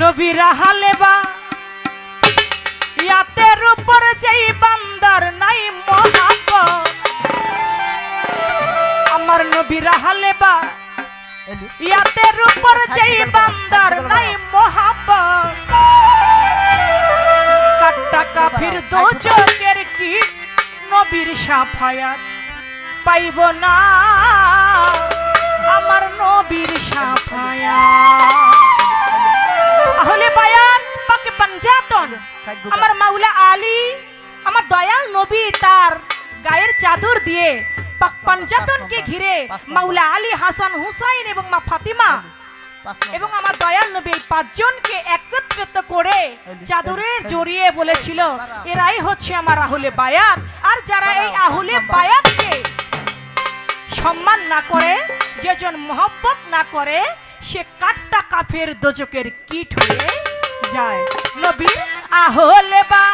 নবীরা হালেবা ইয়াতের উপর যেই বান্দার নাই মহাব্বত আমার নবীরা হালেবা ইয়াতের উপর যেই বান্দার নাই মহাব্বত কাট্টা কাফির দোজকের কি? নবীর সাফায়াত পাইব না। আমার নবীর সাফায়াত। আহলে বায়াত পাকে পাঞ্জাতন। আমার মাওলা আলী আমার দয়াল নবী তার গায়ের চাদর দিয়ে পাক পাঞ্জাতনকে ঘিরে মাওলা আলী হাসান হুসাইন এবং মা ফাতিমা এবং আমার দয়াল নবী এই পাঁচজনকে একত্রিত করে চাদরের জড়িয়ে বলেছিল এরাই হচ্ছে আমার আহুলে বায়াত। আর যারা এই আহুলে বায়াতকে সম্মান না করে যেজন মহব্বত না করে সে কাটটা কাফের দোজকের কিট হয়ে যায়। নবীর আহলে বা